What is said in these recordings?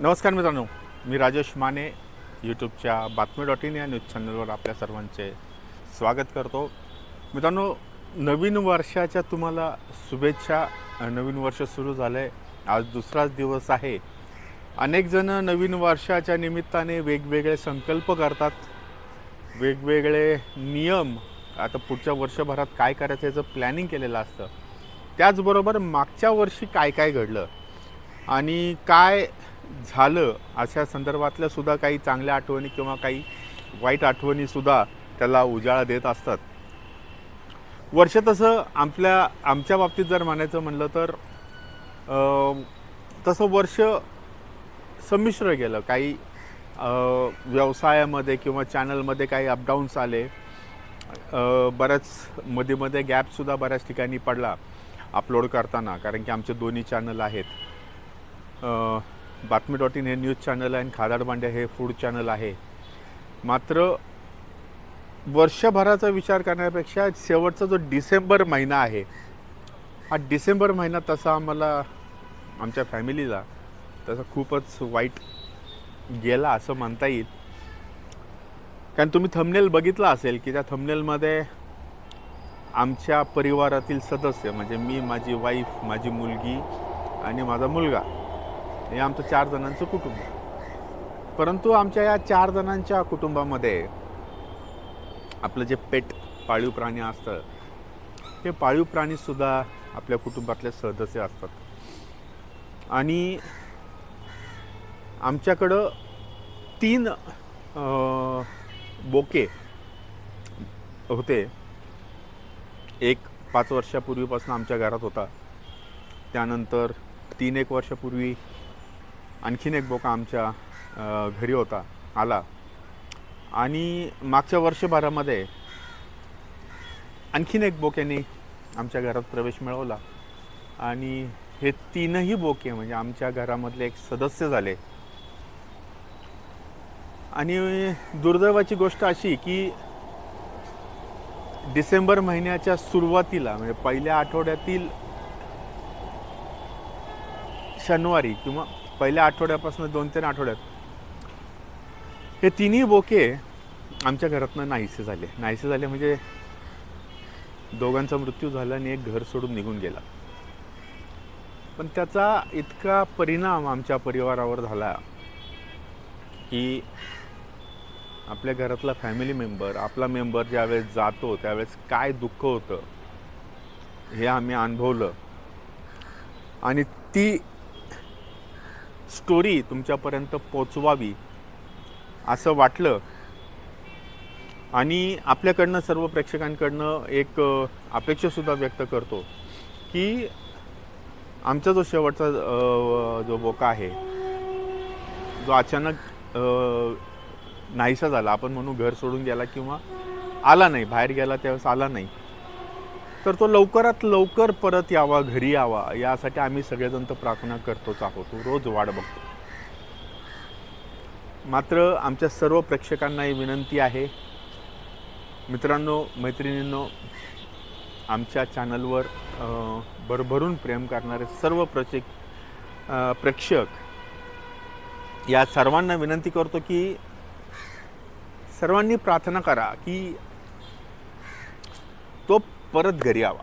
नमस्कार मित्रांनो मी राजेश माने यूट्यूबच्या बातमी डॉट इन या न्यूज चॅनलवर आपल्या सर्वांचे स्वागत करतो. मित्रांनो नवीन वर्षाच्या तुम्हाला शुभेच्छा. नवीन वर्ष सुरू झालं आहे आज दुसराच दिवस आहे. अनेकजणं नवीन वर्षाच्या निमित्ताने वेगवेगळे संकल्प करतात. वेगवेगळे नियम. आता पुढच्या वर्षभरात काय करायचं याचं प्लॅनिंग केलेलं असतं. त्याचबरोबर मागच्या वर्षी काय काय घडलं? आणि काय झालं अशा संदर्भातल्या सुद्धा काही चांगल्या आठवणी किंवा काही वाईट आठवणीसुद्धा त्याला उजाळा देत असतात. वर्ष तसं आपल्या आमच्या बाबतीत जर म्हणायचं म्हणलं तर तसं वर्ष संमिश्र गेलं. काही व्यवसायामध्ये किंवा चॅनलमध्ये काही अपडाऊन्स आले. बऱ्याच मध्ये मध्ये गॅपसुद्धा बऱ्याच ठिकाणी पडला अपलोड करताना. कारण की आमचे दोन्ही चॅनल आहेत. बातमी डॉट इन हे न्यूज चॅनल आहे आणि खादाड हे फूड चॅनल आहे. मात्र वर्षभराचा विचार करण्यापेक्षा शेवटचा जो डिसेंबर महिना आहे हा डिसेंबर महिना तसा आम्हाला आमच्या फॅमिलीला तसा खूपच वाईट गेला असं म्हणता येईल. कारण तुम्ही थंबनेल बघितला असेल की त्या थंबनेलमध्ये आमच्या परिवारातील सदस्य म्हणजे मी माझी वाईफ माझी मुलगी आणि माझा मुलगा हे आमचं चार जणांचं कुटुंब. परंतु आमच्या या चार जणांच्या कुटुंबामध्ये आपलं जे पेट पाळीव प्राणी असतं हे पाळीव प्राणीसुद्धा आपल्या कुटुंबातले सदस्य असतात. आणि आमच्याकडं तीन बोके होते. एक पाच वर्षापूर्वीपासून आमच्या घरात होता. त्यानंतर तीन एक वर्षापूर्वी आणखीन एक बोका आमच्या घरी होता आला. आणि मागच्या वर्षभरामध्ये आणखीन एक बोक्याने आमच्या घरात प्रवेश मिळवला. आणि हे तीनही बोके म्हणजे आमच्या घरामधले एक सदस्य झाले. आणि दुर्दैवाची गोष्ट अशी की डिसेंबर महिन्याच्या सुरुवातीला म्हणजे पहिल्या आठवड्यातील शनिवारी किंवा पहिल्या आठवड्यापासून दोन तीन आठवड्यात. हे तिन्ही बोके आमच्या घरातनं नाहीसे झाले. नाहीसे झाले म्हणजे दोघांचा मृत्यू झाला आणि एक घर सोडून निघून गेला. पण त्याचा इतका परिणाम आमच्या परिवारावर झाला की आपल्या घरातला फॅमिली मेंबर आपला मेंबर ज्यावेळेस जातो त्यावेळेस काय दुःख होतं हे आम्ही अनुभवलं. आणि ती स्टोरी तुमच्यापर्यंत पोचवावी असं वाटलं. आणि आपल्याकडनं सर्व प्रेक्षकांकडनं एक अपेक्षासुद्धा व्यक्त करतो की आमचा जो शेवटचा जो बोका आहे जो अचानक नाहीसा झाला आपण म्हणू घर सोडून गेला किंवा आला नाही बाहेर गेला त्यावेळेस आला नाही. तर तो लवकरात लवकर परत यावा घरी यावा यासाठी आम्ही सगळेजण तर प्रार्थना करतोच आहोत. रोज वाट बघतो. मात्र आमच्या सर्व प्रेक्षकांनाही विनंती आहे. मित्रांनो मैत्रिणींनो आमच्या चॅनलवर भरभरून प्रेम करणारे सर्व प्रचेक प्रेक्षक या सर्वांना विनंती करतो की सर्वांनी प्रार्थना करा की तो परत घरी यावा.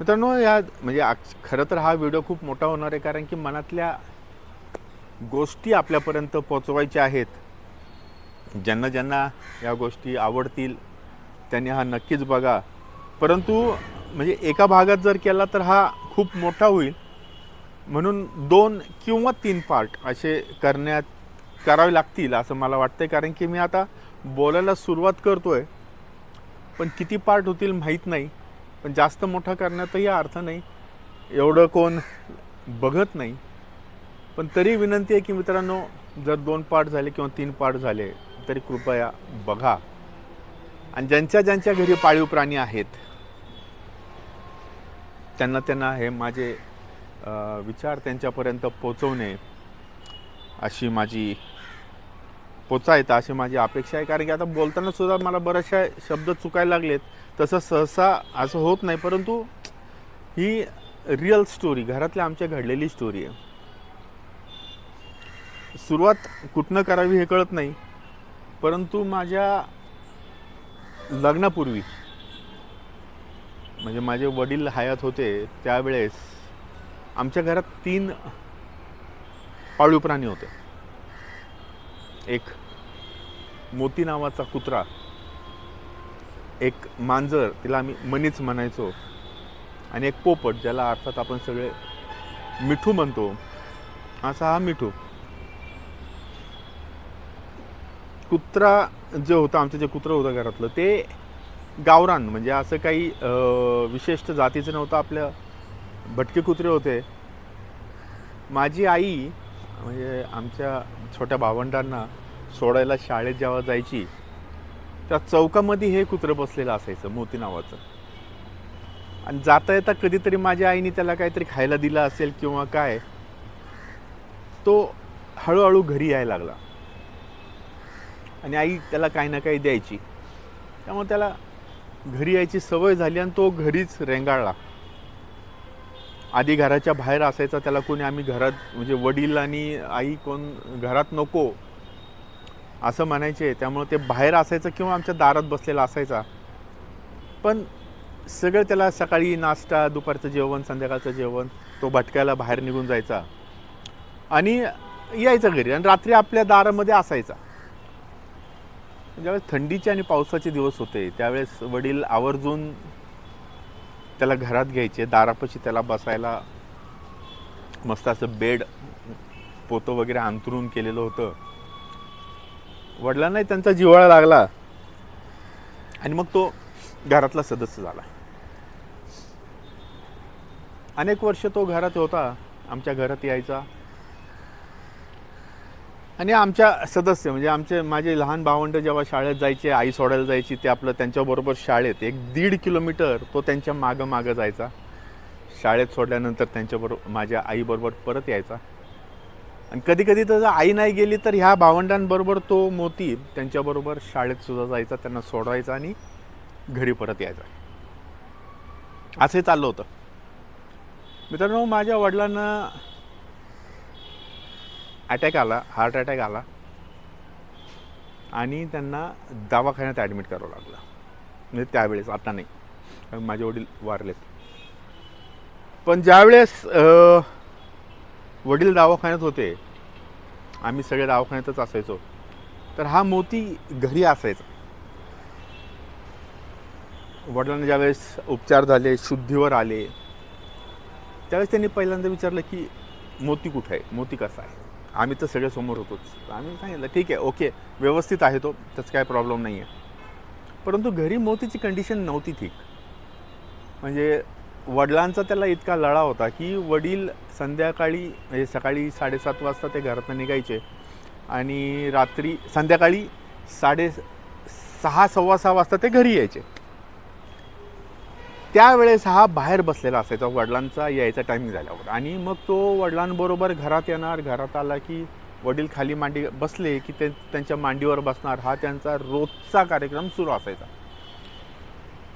मित्रांनो या म्हणजे खरं तर हा व्हिडिओ खूप मोठा होणार आहे कारण की मनातल्या गोष्टी आपल्यापर्यंत पोचवायच्या आहेत. ज्यांना ज्यांना या गोष्टी आवडतील त्यांनी हा नक्कीच बघा. परंतु म्हणजे एका भागात जर केला तर हा खूप मोठा होईल. म्हणून दोन किंवा तीन पार्ट असे करण्यात करावे लागतील असं मला वाटतंय कारण की मी आता बोलायला सुरुवात करतोय. पण किती पार्ट होतील माहीत नाही. पण जास्त मोठा करण्यातही अर्थ नाही. एवढं कोण बघत नाही. पण तरी विनंती आहे की मित्रांनो जर दोन पार्ट झाले किंवा तीन पार्ट झाले तरी कृपया बघा. आणि ज्यांच्या ज्यांच्या घरी पाळीव प्राणी आहेत त्यांना त्यांना हे माझे विचार त्यांच्यापर्यंत पोचवणे अशी माझी पोचायत अशी माझी अपेक्षा आहे. कारण की आता बोलताना सुद्धा मला बऱ्याचशा शब्द चुकायला लागलेत. तसं सहसा असं होत नाही परंतु ही रिअल स्टोरी घरातल्या आमच्या घडलेली स्टोरी आहे. सुरुवात कुठनं करावी हे कळत नाही परंतु माझ्या लग्नापूर्वी म्हणजे माझे वडील हयात होते त्यावेळेस आमच्या घरात तीन पाळीव प्राणी होते. एक मोती नावाचा कुत्रा एक मांजर तिला आम्ही मनीच म्हणायचो. आणि एक पोपट ज्याला अर्थात आपण सगळे मिठू म्हणतो. असा हा मिठू. कुत्रा जे होतं आमचं जे कुत्रं होतं घरातलं ते गावरान म्हणजे असं काही विशिष्ट जातीचं नव्हतं. आपल्या भटके कुत्रे होते. माझी आई म्हणजे आमच्या छोट्या भावंडांना सोडायला शाळेत जेव्हा जायची त्या चौकामध्ये हे कुत्रं बसलेलं असायचं मोती नावाचं. आणि जाता येता कधीतरी माझ्या आईने त्याला काहीतरी खायला दिलं असेल किंवा काय तो हळूहळू घरी यायला लागला. आणि आई त्याला काही ना काही द्यायची. त्यामुळे त्याला घरी यायची सवय झाली आणि तो घरीच रेंगाळला. आधी घराच्या बाहेर असायचा त्याला कोणी आम्ही घरात म्हणजे वडील आणि आई कोण घरात नको असं म्हणायचे त्यामुळे ते बाहेर असायचं किंवा आमच्या दारात बसलेला असायचा. पण सगळं त्याला सकाळी नाश्ता दुपारचं जेवण संध्याकाळचं जेवण तो भटकायला बाहेर निघून जायचा. आणि यायचा घरी आणि रात्री आपल्या दारामध्ये असायचा. ज्यावेळेस थंडीचे आणि पावसाचे दिवस होते त्यावेळेस वडील आवर्जून त्याला घरात घ्यायचे दारापाशी त्याला बसायला मस्त असं बेड पोतं वगैरे अंतरून केलेलं होतं. वडिलांनाही त्यांचा जिव्हाळा लागला. आणि मग तो घरातला सदस्य झाला. अनेक वर्ष तो घरात होता आमच्या घरात यायचा. आणि आमच्या सदस्य म्हणजे आमचे माझे लहान भावंड जेव्हा शाळेत जायचे आई सोडायला जायची ते आपलं त्यांच्याबरोबर शाळेत एक दीड किलोमीटर तो त्यांच्या मागं मागं जायचा. शाळेत सोडल्यानंतर त्यांच्याबरोबर माझ्या आईबरोबर परत यायचा. आणि कधी कधी तर आई नाही गेली तर ह्या भावंडांबरोबर तो मोती त्यांच्याबरोबर शाळेत सुद्धा जायचा त्यांना सोडवायचा आणि घरी परत यायचा. असंही चाललं होतं. मित्रांनो माझ्या वडिलांना अटॅक आला हार्ट अटॅक आला आणि त्यांना दवाखान्यात ॲडमिट करावं लागलं. म्हणजे त्यावेळेस आता नाही. कारण माझे वडील वारलेत. पण ज्यावेळेस वडील दवाखान्यात होते. आम्ही सगळे दवाखान्यातच असायचो. तर हा मोती घरी असायचा. वडिलांना ज्यावेळेस उपचार झाले शुद्धीवर आले त्यावेळेस त्यांनी पहिल्यांदा विचारलं की मोती कुठे आहे? मोती कसा आहे? आम्ही तर सगळे समोर होतोच. आम्ही सांगितलं ठीक आहे ओके व्यवस्थित आहे तो त्याचं काय प्रॉब्लेम नाही आहे परंतु घरी मोतीची कंडिशन नव्हती ठीक. म्हणजे वडिलांचा त्याला इतका लढा होता की वडील संध्याकाळी म्हणजे सकाळी साडेसात वाजता ते घरातनं निघायचे आणि रात्री संध्याकाळी साडे सहा सव्वा सहा वाजता ते घरी यायचे. त्यावेळेस हा बाहेर बसलेला असायचा वडिलांचा यायचा टायमिंग झाल्यावर. आणि मग तो वडिलांबरोबर घरात येणार घरात आला की वडील खाली मांडी बसले की ते त्यांच्या मांडीवर बसणार हा त्यांचा रोजचा कार्यक्रम सुरू असायचा.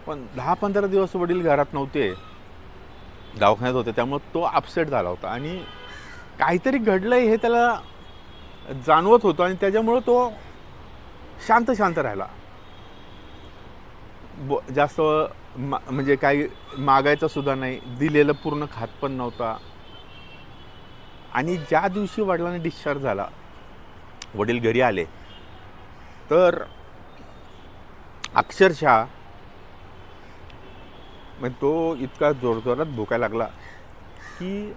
पण दहा पंधरा दिवस वडील घरात नव्हते. दवाखान्यात होते त्यामुळे तो अपसेट झाला होता. आणि काहीतरी घडलंय हे त्याला जाणवत होतं आणि त्याच्यामुळं तो शांत शांत राहिला. ब जास्त मा म्हणजे काही मागायचा सुद्धा नाही दिलेलं पूर्ण खात पण नव्हता. आणि ज्या दिवशी वडिलांना डिस्चार्ज झाला वडील घरी आले तर अक्षरशः मग तो इतका जोरजोरात भुकायला लागला की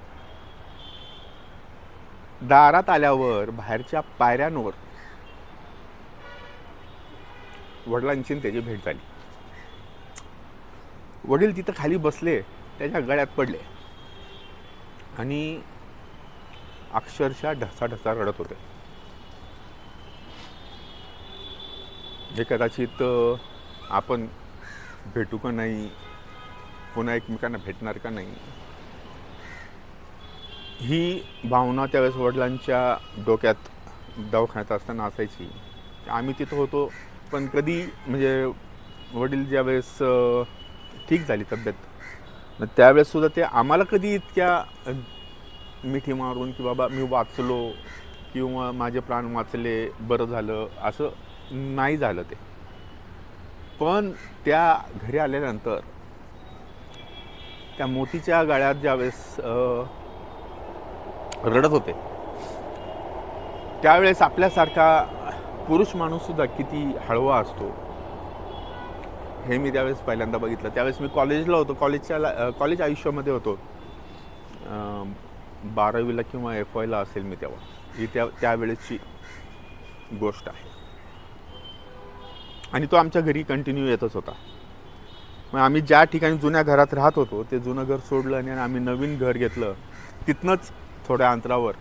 दारात आल्यावर बाहेरच्या पायऱ्यांवर वडिलांची त्याची भेट झाली. वडील तिथं खाली बसले त्याच्या गळ्यात पडले आणि अक्षरशः ढसा ढसा रडत होते. हे कदाचित आपण भेटू का नाही पुन्हा एकमेकांना भेटणार का नाही? ही भावना त्यावेळेस वडिलांच्या डोक्यात दवाखान्यात असताना असायची. आम्ही तिथं होतो पण कधी म्हणजे वडील ज्यावेळेस ठीक झाली तब्येत मग ते आम्हाला कधी इतक्या मिठी मारून की बाबा मी वाचलो किंवा माझे प्राण वाचले बरं झालं असं नाही झालं ते. पण त्या घरी आल्यानंतर त्या मोतीच्या गाळ्यात ज्यावेळेस रडत होते त्यावेळेस आपल्यासारखा पुरुष माणूस सुद्धा किती हळवा असतो. हे मी त्यावेळेस पहिल्यांदा बघितलं. त्यावेळेस मी कॉलेजला होतो. कॉलेजच्या कॉलेज आयुष्यामध्ये होतो. बारावीला किंवा एफ वायला असेल मी तेव्हा. ही त्या त्यावेळेसची गोष्ट आहे. आणि तो आमच्या घरी कंटिन्यू येतच होता. मग आम्ही ज्या ठिकाणी जुन्या घरात राहत होतो ते जुनं घर सोडलं आणि आम्ही नवीन घर घेतलं तिथनंच थोड्या अंतरावर.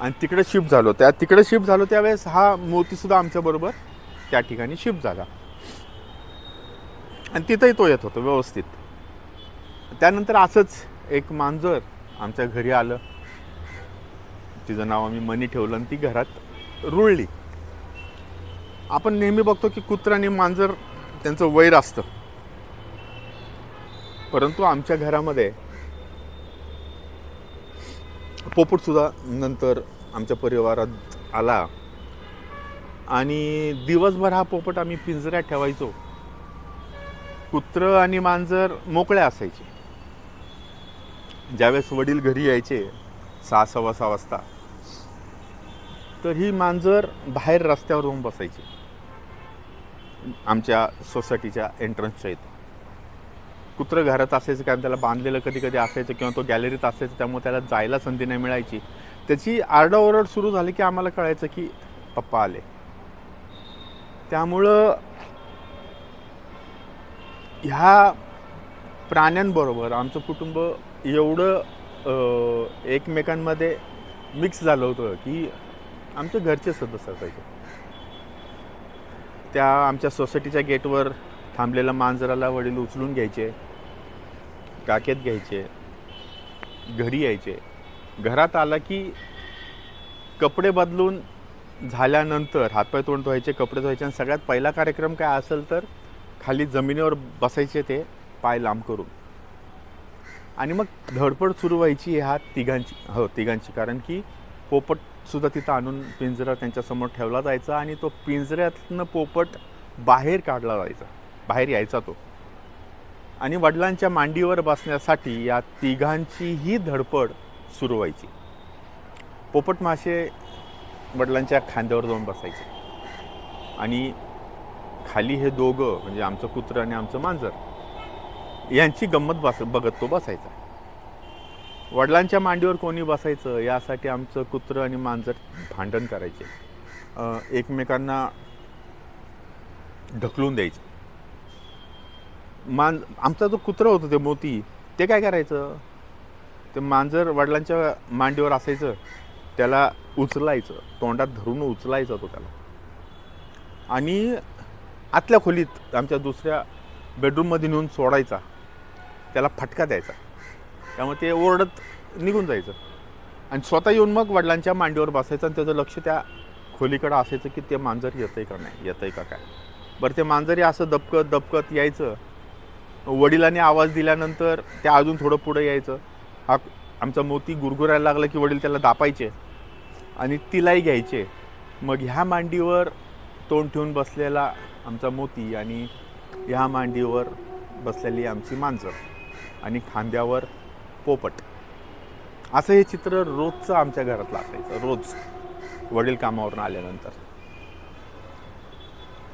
आणि तिकडे शिफ्ट झालो. त्या तिकडे शिफ्ट झालो त्यावेळेस हा मोतीसुद्धा आमच्याबरोबर त्या ठिकाणी शिफ्ट झाला. आणि तिथंही तो येत होतो व्यवस्थित. त्यानंतर असंच एक मांजर आमच्या घरी आलं. तिचं नाव आम्ही मनी ठेवलं आणि ती घरात रुळली. आपण नेहमी बघतो की कुत्रा आणि मांजर त्यांचं वैर असतं. परंतु आमच्या घरामध्ये पोपटसुद्धा नंतर आमच्या परिवारात आला. आणि दिवसभर हा पोपट आम्ही पिंजऱ्यात ठेवायचो. कुत्र आणि मांजर मोकळे असायचे. ज्यावेळेस वडील घरी यायचे सहा सव्वा सहा वाजता तर ही मांजर बाहेर रस्त्यावर जाऊन बसायची. आमच्या सोसायटीच्या एंट्रन्सच्या इथं. कुत्रं घरात असायचं कारण त्याला बांधलेलं कधी कधी असायचं किंवा तो गॅलरीत असायचं त्यामुळे त्याला जायला संधी नाही मिळायची. त्याची आरडाओरड सुरू झाली की आम्हाला कळायचं की पप्पा आले. त्यामुळं ह्या प्राण्यांबरोबर आमचं कुटुंब एवढं एकमेकांमध्ये मिक्स झालं होतं की आमच्या घरचे सदस्य असायचे. त्या आमच्या सोसायटीच्या गेटवर थांबलेल्या मांजराला वडील उचलून घ्यायचे काकेत घ्यायचे घरी यायचे. घरात आला की कपडे बदलून झाल्यानंतर हातपाय तोंड धुवायचे कपडे धुवायचे आणि सगळ्यात पहिला कार्यक्रम काय असेल तर खाली जमिनीवर बसायचे ते पाय लांब करून. आणि मग धडपड सुरू व्हायची ह्या तिघांची हो तिघांची. कारण की पोपटसुद्धा तिथं आणून पिंजरा त्यांच्यासमोर ठेवला जायचा आणि तो पिंजऱ्यातनं पोपट बाहेर काढला जायचा. बाहेर यायचा तो. आणि वडिलांच्या मांडीवर बसण्यासाठी या तिघांचीही धडपड सुरू व्हायची. पोपट मासे वडिलांच्या खांद्यावर जाऊन बसायचे. आणि खाली हे दोघं म्हणजे आमचं कुत्रं आणि आमचं मांजर यांची गंमत बस बघत तो बसायचा. वडिलांच्या मांडीवर कोणी बसायचं यासाठी आमचं कुत्रं आणि मांजर भांडण करायचे. एकमेकांना ढकलून द्यायचं. मांज आमचा जो कुत्रं होतं ते मोती ते काय करायचं? ते मांजर वडिलांच्या मांडीवर असायचं त्याला उचलायचं तोंडात धरून उचलायचं तो त्याला. आणि आतल्या खोलीत आमच्या दुसऱ्या बेडरूममध्ये नेऊन सोडायचा. त्याला फटका द्यायचा. त्यामुळे ते ओरडत निघून जायचं. आणि स्वतः येऊन मग वडिलांच्या मांडीवर बसायचं आणि त्याचं लक्ष त्या खोलीकडं असायचं की ते मांजर येतंय का नाही येतंय का काय. बरं ते मांजरी असं दबकत दबकत यायचं. वडिलांनी आवाज दिल्यानंतर ते अजून थोडं पुढं यायचं. हा आमचा मोती गुरगुरायला लागला की वडील त्याला दापायचे आणि तिलाही घ्यायचे. मग ह्या मांडीवर तोंड ठेवून बसलेला आमचा मोती आणि ह्या मांडीवर बसलेली आमची मांजर आणि खांद्यावर पोपट. असं हे चित्र रोजचं आमच्या घरातलं असायचं रोज. वडील कामावरून आल्यानंतर.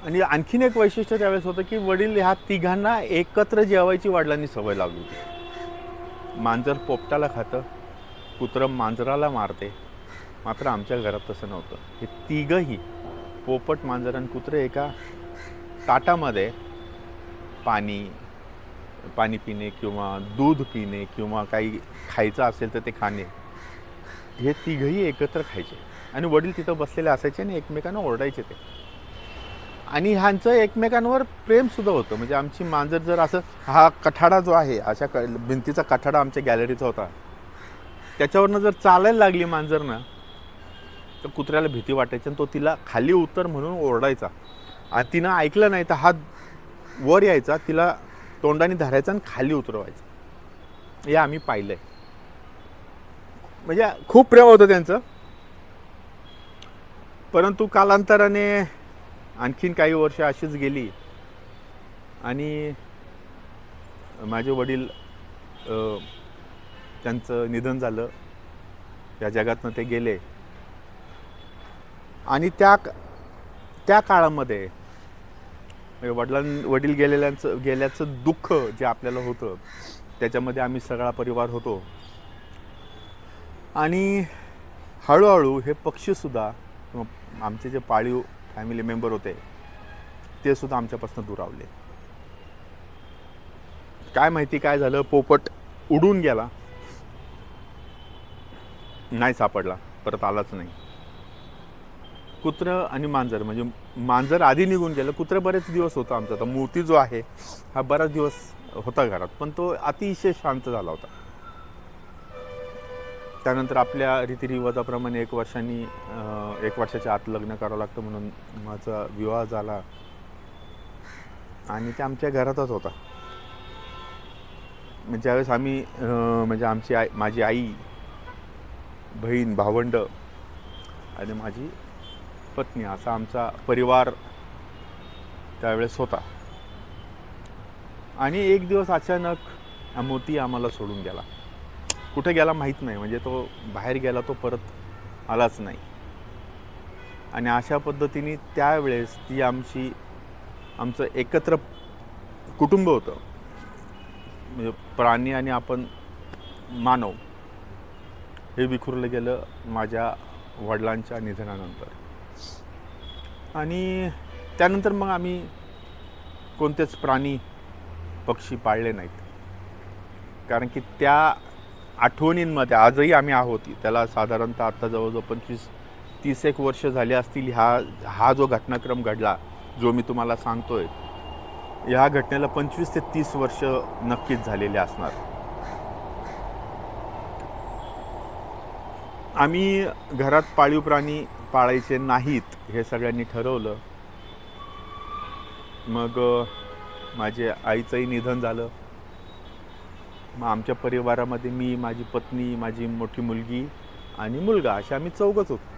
आणि आणखीन एक वैशिष्ट्य त्यावेळेस होतं की वडील ह्या तिघांना एकत्र जेवायची वडिलांनी सवय लावली होती. मांजर पोपटाला खातं कुत्रं मांजराला मारते. मात्र आमच्या घरात तसं नव्हतं. हे तिघंही पोपट मांजर आणि कुत्रे एका ताटामध्ये पाणी पाणी पिणे किंवा दूध पिणे किंवा काही खायचं असेल तर ते खाणे. हे तिघही एकत्र खायचे. आणि वडील तिथं बसलेले असायचे आणि एकमेकांना ओरडायचे ते. आणि ह्यांचं एकमेकांवर प्रेमसुद्धा होतं. म्हणजे आमची मांजर जर असं हा कठाडा जो आहे अशा क भिंतीचा कठाडा आमच्या गॅलरीचा होता. त्याच्यावरनं जर चालायला लागली मांजरनं तर कुत्र्याला भीती वाटायची आणि तो तिला खाली उतर म्हणून ओरडायचा. आणि तिनं ऐकलं नाही तर हात वर यायचा. तिला तोंडाने धरायचं आणि खाली उतरवायचं. हे आम्ही पाहिलंय. म्हणजे खूप प्रेम होतं त्यांचं. परंतु कालांतराने आणखीन काही वर्ष अशीच गेली. आणि माझे वडील त्यांचं निधन झालं. या जगातनं ते गेले. आणि त्या त्या काळामध्ये म्हणजे वडिलां वडील गेलेल्यांचं गेल्याचं दुःख जे आपल्याला होतं त्याच्यामध्ये आम्ही सगळा परिवार होतो. आणि हळूहळू हे पक्षीसुद्धा आमचे जे पाळीव फॅमिली मेंबर होते ते सुद्धा आमच्यापासून दुरावले काय माहिती काय झालं पोपट उडून गेला. नाही सापडला परत आलाच नाही. कुत्रं आणि मांजर म्हणजे मांजर आधी निघून गेलं. कुत्रं बरेच दिवस होतं आमचा. तर मूर्ती जो आहे हा बराच दिवस होता घरात पण तो अतिशय शांत झाला होता. त्यानंतर आपल्या रीतिरिवाजाप्रमाणे एक वर्षांनी एक वर्षाच्या आत लग्न करावं लागतं म्हणून माझा विवाह झाला. आणि ते आमच्या घरातच होता. म्हणजे ज्यावेळेस आम्ही म्हणजे आमची आई माझी आई बहीण भावंड आणि माझी पत्नी असा आमचा परिवार त्यावेळेस होता. आणि एक दिवस अचानक मोती आम्हाला सोडून गेला. कुठे गेला माहीत नाही म्हणजे तो बाहेर गेला तो परत आलाच नाही. आणि अशा पद्धतीने त्यावेळेस ती आमची आमचं एकत्र कुटुंब होतं. म्हणजे प्राणी आणि आपण मानव हे विखुरलं गेलं माझ्या वडिलांच्या निधनानंतर. आणि त्यानंतर मग आम्ही कोणतेच प्राणी पक्षी पाळले नाहीत. कारण की त्या आठवणींमध्ये आजही आम्ही आहोत. त्याला साधारणतः आत्ता जवळजवळ पंचवीस तीस एक वर्ष झाली असतील. ह्या हा जो घटनाक्रम घडला जो मी तुम्हाला सांगतोय ह्या घटनेला पंचवीस ते तीस वर्ष नक्कीच झालेले असणार. आम्ही घरात पाळीव प्राणी पाळायचे नाहीत हे सगळ्यांनी ठरवलं. मग माझे माझ्या आईचंही निधन झालं. मग आमच्या परिवारामध्ये मी माझी पत्नी माझी मोठी मुलगी आणि मुलगा असे आम्ही चौघच होतो.